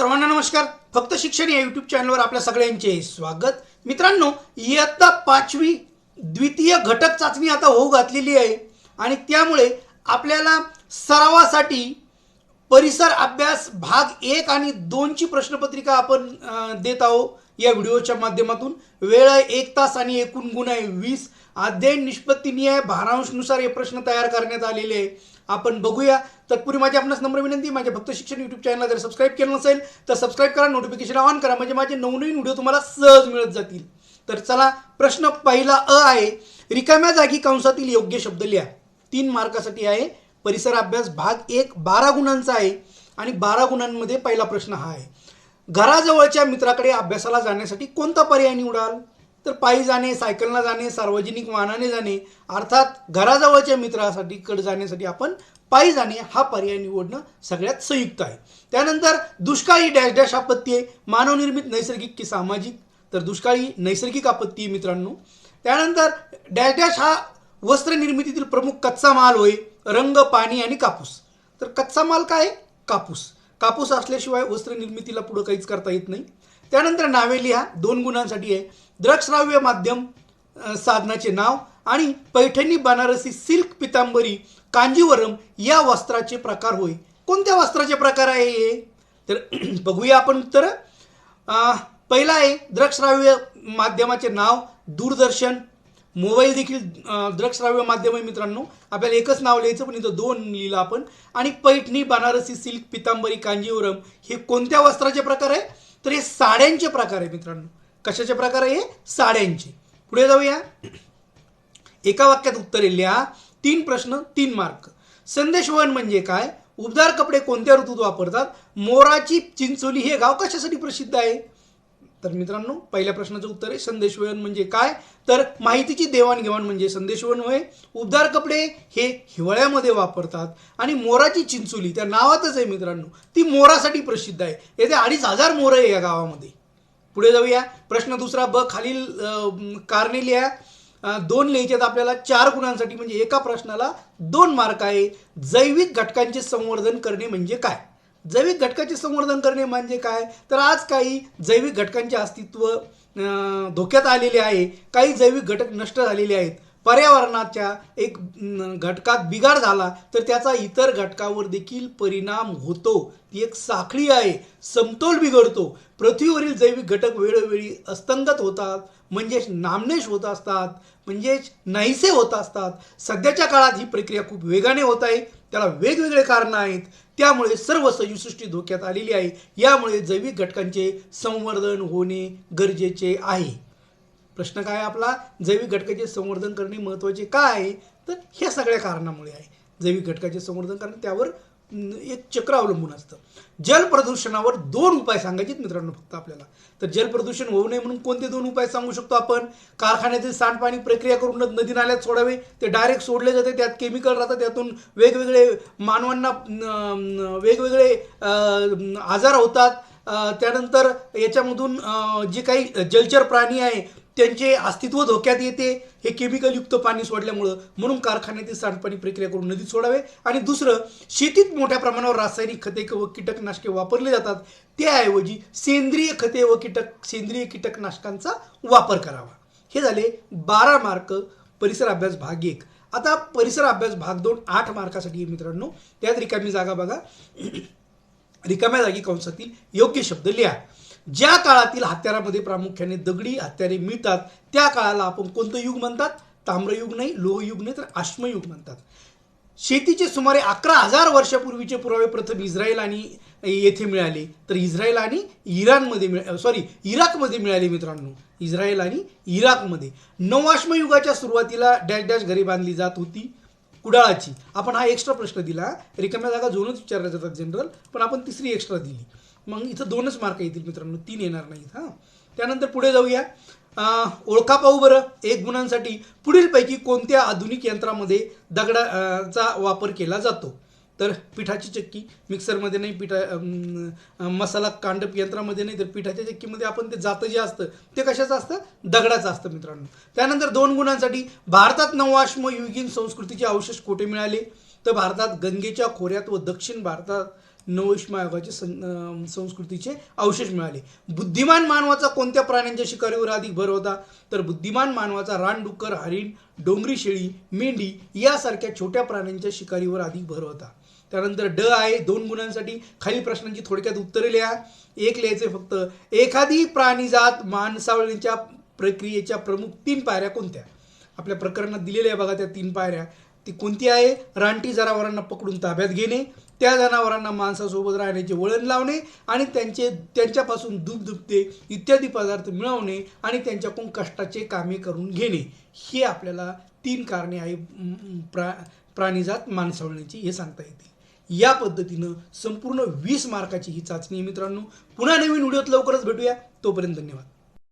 सर्वांना नमस्कार. फक्त शिक्षण या युट्यूब चॅनलवर आपल्या सगळ्यांचे स्वागत. मित्रांनो इयत्ता पाचवी द्वितीय घटक चाचणी आता होऊ घातलेली आहे आणि त्यामुळे आपल्याला सरावासाठी परिसर अभ्यास भाग एक आणि दोनची प्रश्नपत्रिका आपण देत आहोत या व्हिडिओच्या माध्यमातून. वेळ आहे एक तास आणि एकूण गुण आहे वीस. अध्ययन निष्पत्तीनीय भारांशनुसार हे प्रश्न तयार करण्यात आलेले आहे. आपण बघूया. तत्पूर्वी माझी आपणास नम्र विनंती माझ्या भक्त शिक्षण युट्यूब चॅनलला जर सबस्क्राईब केलं नसेल तर सबस्क्राईब करा नोटिफिकेशन ऑन करा म्हणजे माझे नवनवीन व्हिडिओ तुम्हाला सहज मिळत जातील. तर चला प्रश्न पहिला अ आहे रिकाम्या जागी कंसातील योग्य शब्द लिहा. तीन मार्कासाठी आहे परिसर अभ्यास भाग एक बारा गुणांचा आहे आणि बारा गुणांमध्ये पहिला प्रश्न हा आहे. घराजवळच्या मित्राकडे अभ्यासाला जाण्यासाठी कोणता पर्याय निवडाल? तर पायी जाणे सायकलला जाणे सार्वजनिक वाहनाने जाणे अर्थात घराजवळच्या मित्रासाठी कड जाण्यासाठी आपण पायी जाणे हा पर्याय निवडणं सगळ्यात संयुक्त आहे. त्यानंतर दुष्काळी डॅश डॅश आपत्ती आहे. मानवनिर्मित नैसर्गिक की सामाजिक? तर दुष्काळी नैसर्गिक आपत्ती आहे मित्रांनो. त्यानंतर डॅश डॅश हा वस्त्र निर्मितीतील प्रमुख कच्चा माल होय. रंग पाणी आणि कापूस. तर कच्चा माल काय? कापूस. कापूस असल्याशिवाय वस्त्र निर्मितीला पुढं काहीच करता येत नाही. त्यानंतर नावे लिहा दोन गुणांसाठी आहे. दृकश्राव्य माध्यम साधनाचे नाव आणि पैठणी बनारसी सिल्क पितांबरी कांजीवरम या वस्त्राचे प्रकार होय. कोणत्या वस्त्राचे प्रकार आहे हे? तर बघूया आपण उत्तर. पहिला आहे दृकश्राव्य माध्यमाचे नाव दूरदर्शन मोबाईल देखील अं, माध्यम आहे मित्रांनो आपल्याला एकच नाव लिहायचं पण इथं दोन लिहिलं आपण. आणि पैठणी बनारसी सिल्क पितांबरी कांजीवरम हे कोणत्या वस्त्राचे प्रकार आहे? तर हे साड्यांचे प्रकार आहे मित्रांनो. कशाचे प्रकार आहे हे? साड्यांचे. पुढे जाऊया. एका वाक्यात उत्तरे लिहा. तीन प्रश्न तीन मार्क. संदेशवहन म्हणजे काय? उबदार कपडे कोणत्या ऋतूत वापरतात? मोराची चिंचोली हे गाव कशासाठी प्रसिद्ध आहे? तर मित्रांनो पहिल्या प्रश्नाचं उत्तर आहे संदेशवहन म्हणजे काय? तर माहितीची देवाणघेवाण म्हणजे संदेशवहन होय. उबदार कपडे हे हिवाळ्यामध्ये वापरतात आणि मोराची चिंचोली त्या नावातच आहे मित्रांनो ती मोरासाठी प्रसिद्ध आहे. येथे अडीच हजार मोर आहे या गावामध्ये. पुढे जाऊया. प्रश्न दुसरा ब खालील कारणे लिहा. दोन लिहायच्यात आपल्याला चार गुणांसाठी म्हणजे एका प्रश्नाला दोन मार्क आहे. जैविक घटकांचे संवर्धन करणे म्हणजे काय? जैविक घटकाचे संवर्धन करणे म्हणजे काय? तर आज काही जैविक घटकांचे अस्तित्व धोक्यात आलेले आहे. काही जैविक घटक नष्ट झालेले आहेत. पर्यावरणाच्या एक घटकात बिघाड झाला तर त्याचा इतर घटकावर देखील परिणाम होतो. ती एक साखळी आहे. समतोल बिघडतो. पृथ्वीवरील जैविक घटक वेळोवेळी अस्तंगत होतात. म्हणजेच नामनेश होत असतात. म्हणजेच नाहीसे होत असतात. सध्याच्या काळात ही प्रक्रिया खूप वेगाने होत आहे. त्याला वेगवेगळे कारणं आहेत. त्यामुळे सर्व सजीवसृष्टी धोक्यात आलेली आहे. यामुळे जैविक घटकांचे संवर्धन होणे गरजेचे आहे. प्रश्न काय आहे आपला? जैविक घटकाचे संवर्धन करणे महत्त्वाचे काय आहे? तर ह्या सगळ्या कारणामुळे आहे. जैविक घटकाचे संवर्धन करणे त्यावर एक चक्र अवलंबून असतं. जल प्रदूषणावर दोन उपाय सांगायचे मित्रांनो फक्त आपल्याला. तर जल प्रदूषण होऊ नये म्हणून कोणते दोन उपाय सांगू शकतो आपण? कारखान्यातील सांडपाणी प्रक्रिया करून नदी नाल्यात सोडावे ते डायरेक्ट सोडले जाते त्यात केमिकल राहतात त्यातून वेगवेगळे मानवांना वेगवेगळे आजार होतात. त्यानंतर याच्यामधून जे काही जलचर प्राणी आहे त्यांचे अस्तित्व धोक्यात येते. हे केमिकलयुक्त पाणी सोडल्यामुळं म्हणून कारखान्यातील सांडपाणी प्रक्रिया करून नदीत सोडावे. आणि दुसरं शेतीत मोठ्या प्रमाणावर रासायनिक खते व कीटकनाशके वापरले जातात. त्याऐवजी सेंद्रिय खते व कीटक सेंद्रिय कीटकनाशकांचा वापर करावा. हे झाले बारा मार्क परिसर अभ्यास भाग एक. आता परिसर अभ्यास भाग दोन आठ मार्कासाठी मित्रांनो त्यात रिकामी जागा बघा. रिकाम्या जागी कंसातील योग्य शब्द लिहा. ज्या काळातील हत्यारामध्ये प्रामुख्याने दगडी हत्यारे मिळतात त्या काळाला आपण कोणतं युग म्हणतात? ताम्रयुग नाही लोहयुग नाही तर अश्मयुग म्हणतात. शेतीचे सुमारे अकरा हजार वर्षापूर्वीचे पुरावे प्रथम इस्रायल आणि येथे मिळाले. तर इस्रायल आणि इराणमध्ये मिळ सॉरी इराकमध्ये मिळाले मित्रांनो. इस्रायल आणि इराकमध्ये. नवाश्मयुगाच्या सुरुवातीला डॅश डॅश घरे बांधली जात होती कुडाळाची. आपण हा एक्स्ट्रा प्रश्न दिला. रिकाम्या जागा जोडूनच विचारल्या जातात जनरल पण आपण तिसरी एक्स्ट्रा दिली. मग इथं दोनच मार्क येतील मित्रांनो. तीन येणार नाहीत हां. त्यानंतर पुढे जाऊया. ओळखा पाहू बरं एक गुणांसाठी. पुढीलपैकी कोणत्या आधुनिक यंत्रामध्ये दगडा चा वापर केला जातो? तर पिठाची चक्की मिक्सरमध्ये नाही पिठा मसाला कांडप यंत्रामध्ये नाही तर पिठाच्या चक्कीमध्ये आपण ते जातं जे असतं ते कशाचं असतं? दगडाचं असतं मित्रांनो. त्यानंतर दोन गुणांसाठी भारतात नवाश्म युगीन संस्कृतीचे अवशेष कोठे मिळाले? तर भारतात गंगेच्या खोऱ्यात व दक्षिण भारतात नवोष्म सं संस्कृतीचे अवशेष मिळाले. बुद्धिमान मानवाचा कोणत्या प्राण्यांच्या शिकारीवर अधिक भर होता? तर बुद्धिमान मानवाचा रानडुक्कर हरिण डोंगरी शेळी मेंढी यासारख्या छोट्या प्राण्यांच्या शिकारीवर अधिक भर होता. त्यानंतर ड आहे दोन गुणांसाठी खालील प्रश्नांची थोडक्यात उत्तरे लिहा. एक लिहायचे फक्त एखादी प्राणीजात माणसावळीच्या प्रक्रियेच्या प्रमुख तीन पायऱ्या कोणत्या? आपल्या प्रकरणात दिलेल्या आहे बघा त्या तीन पायऱ्या. ती कोणती आहे? रानटी जनावरांना पकडून ताब्यात घेणे. त्या जनावरांना माणसासोबत राहण्याचे वळण लावणे आणि त्यांचे त्यांच्यापासून दूध दुभते इत्यादी पदार्थ मिळवणे आणि त्यांच्याकडून कष्टाचे कामे करून घेणे. हे आपल्याला तीन कारणे आहे प्रा प्राणीजात माणसावळण्याची हे सांगता येते. या पद्धतीनं संपूर्ण वीस मार्काची ही चाचणी आहे मित्रांनो. पुन्हा नवीन व्हिडिओत लवकरच भेटूया. तोपर्यंत धन्यवाद.